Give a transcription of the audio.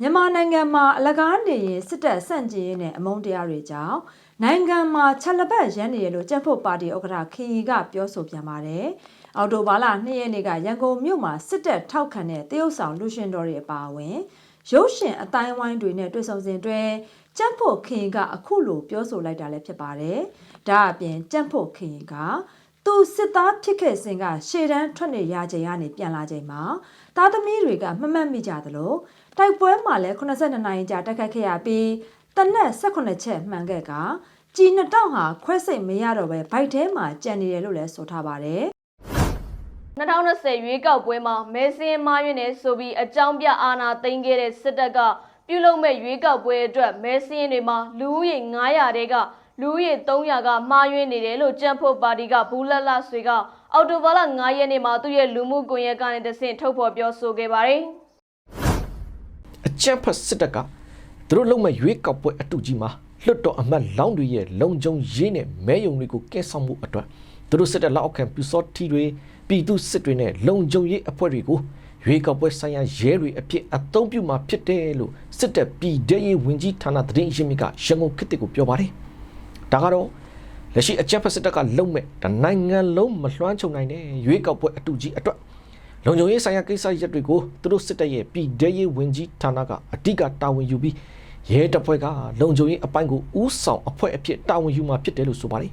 မြန်မာနိုင်ငံမှာအလကားနေရင်စစ်တပ်ဆန့်ကျင်ရေးနဲ့အမုန်းတရားတွေကြောင့်နိုင်ငံမှာချက်လက်ပတ်ရမ်းနေရလို့ကြက်ဖို့ပါတီဥက္ကဋ္ဌခင်ရီကပြောဆိုပြန်ပါတယ်။အော်တိုဘာလ2ရက်နေ့ကရန်ကုန်မြို့မှာစစ်တပ်ထောက်ခံတဲ့တရုတ်ဆောင်လူရှင်တော်တွေအပါအဝင်ရုပ်ရှင်အတိုင်းဝိုင်းတွေနဲ့တွေ့ဆုံစဉ်တွင်ကြက်ဖို့ခင်ရီကအခုလိုပြောဆိုလိုက်တာလည်းဖြစ်ပါတယ်။ဒါအပြင်ကြက်ဖို့ခင်ရီက သူစစ်သားဖြစ်ခဲ့စဉ်ကရှေ့တန်းထွက်နေရချိန်ကနေပြန်လာချိန်မှာသားသမီးတွေကမမှတ်မိကြသလိုတိုက်ပွဲမှာလည်း82နိုင်ကြာတိုက်ခိုက်ခဲ့ရပြီးတနက်18ချက်မှန်ခဲ့ကကြီးနှစ်တောင်ဟာခွဲစိတ်မရတော့ပဲဘိုက်ထဲမှာကြံနေတယ်လို့လည်းဆိုထားပါတယ်2020ရွေးကောက်ပွဲမှာမဲစင်းမားရွေးနေဆိုပြီးအကြောင်းပြအာဏာသိမ်းခဲ့တဲ့စစ်တပ်ကပြုလုပ်မဲ့ရွေးကောက်ပွဲအတွက်မဲစင်းတွေမှာလူဦးရေ900တဲက လူဦးရေ300ကမှားယွင်းနေတယ်လို့ကြံ့ဖို့ပါတီကဘူးလက်လဆွေကအော်တိုဘာလ9ရက်နေ့မှာသူ့ရဲ့လူမှုကွန်ရက်ကနေတဆင့်ထုတ်ဖော်ပြောဆိုခဲ့ပါတယ်အကြမ်းဖက်စစ်တပ်ကသူတို့လုံမဲ့ရွေးကောက်ပွဲအတူကြီးမှာလွတ်တော်အမတ်လောင်းတွေရဲ့လုံခြုံရေးနဲ့မဲယုံတွေကိုကဲဆောင်မှုအတွက်သူတို့စစ်တပ်လက်အောက်ခံပြူစောထီတွေပြည်သူစစ်တွေနဲ့လုံခြုံရေးအဖွဲ့တွေကိုရွေးကောက်ပွဲဆိုင်ရာရဲတွေအဖြစ်အသုံးပြုမှာဖြစ်တယ်လို့စစ်တပ်ပြည်ဒရေးဝင်ကြီးဌာနသတင်းရင်းမြစ်ကရန်ကုန်ခေတ်ကိုပြောပါတယ်။ ဒါကတော့လက်ရှိအကြမ်းဖက်စစ်တပ်ကလုံမဲ့တနိုင်ငံလုံးမလွှမ်းခြုံနိုင်တဲ့ရွေးကောက်ပွဲအတူကြီးအတွက်လုံခြုံရေးဆိုင်ရာကိစ္စရပ်တွေကိုသူတို့စစ်တပ်ရဲ့ပြည်ဒရေးဝင်ကြီးဌာနကအဓိကတာဝန်ယူပြီးရဲတပ်ဖွဲ့ကလုံခြုံရေးအပိုင်းကိုဥဆောင်အဖွဲ့အဖြစ်တာဝန်ယူမှာဖြစ်တယ်လို့ဆိုပါတယ်